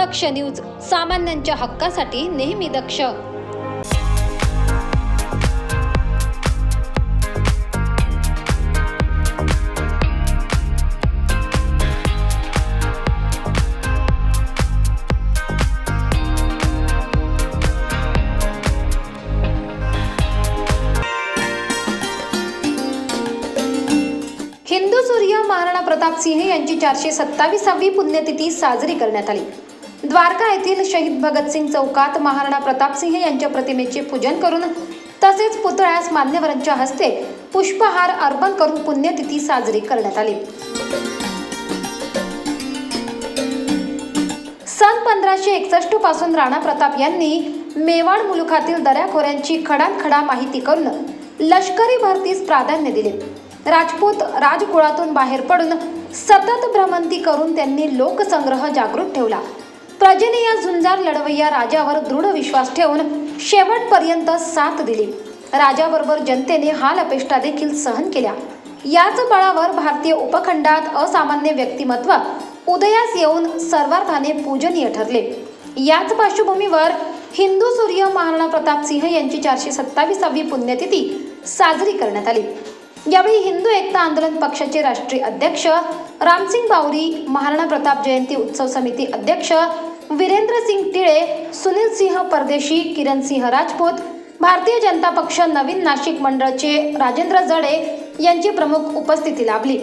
दक्ष news सामान्यांच्या हक्कासाठी नेहमी दक्ष. हिंदू सूर्य महाराणा प्रताप सिंह यांची चारशे सत्तावीसावी पुण्यतिथी साजरी करण्यात आली. द्वारका येथील शहीद भगतसिंग चौकात महाराणा प्रतापसिंह यांच्या प्रतिमेचे पूजन करून तसेच पुतळ्यास मान्यवरांच्या हस्ते पुष्पहार अर्पण करून पुण्यतिथी साजरी करण्यात आली. सन पंधराशे एकसष्टपासून राणा प्रताप यांनी मेवाड मुलुखातील दऱ्याखोऱ्यांची खडानखडा माहिती करून लष्करी भरतीस प्राधान्य दिले. राजपूत राजकुळातून बाहेर पडून सतत भ्रमंती करून त्यांनी लोकसंग्रह जागृत ठेवला. प्रजेने या झुंजार लढवय्या राजावर दृढ विश्वास ठेवून शेवटपर्यंत साथ दिली. राजाबरोबर जनतेने हाल अपेष्टा देखील सहन केल्या. याच बळावर भारतीय उपखंडात असामान्य व्यक्तिमत्व उदयास येऊन सर्वार्थाने पूजनीय ठरले. याच पार्श्वभूमीवर हिंदू सूर्य महाराणा प्रताप सिंह यांची चारशे सत्तावीसावी पुण्यतिथी साजरी करण्यात आली. यावेळी हिंदू एकता आंदोलन पक्षाचे राष्ट्रीय अध्यक्ष रामसिंग बावरी महाराणा प्रताप जयंती उत्सव समिती अध्यक्ष वीरेंद्र सिंग टिळे सुनील सिंह परदेशी किरण सिंह राजपूत भारतीय जनता पक्ष नवीन नाशिक मंडळचे राजेंद्र जडे यांची प्रमुख उपस्थिती लाभली.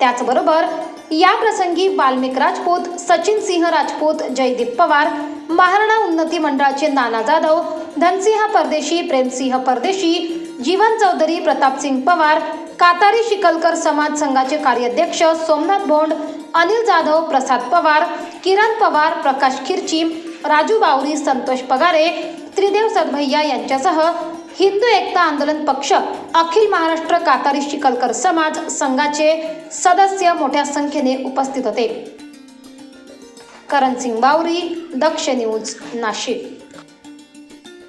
त्याचबरोबर या प्रसंगी वाल्मिक राजपूत सचिन सिंह राजपूत जयदीप पवार महाराणा उन्नती मंडळाचे नाना जाधव धनसिंह परदेशी प्रेमसिंह परदेशी जीवन चौधरी प्रतापसिंग पवार कातारी शिकलकर समाज संघाचे कार्याध्यक्ष सोमनाथ भोंड अनिल जाधव प्रसाद पवार किरण पवार प्रकाश खिरची राजू बावरी संतोष पगारे त्रिदेव सदभैया यांच्यासह हिंदू एकता आंदोलन पक्ष अखिल महाराष्ट्र कातारी शिकलकर समाज संघाचे सदस्य मोठ्या संख्येने उपस्थित होते. करण सिंग बावरी दक्ष न्यूज नाशिक.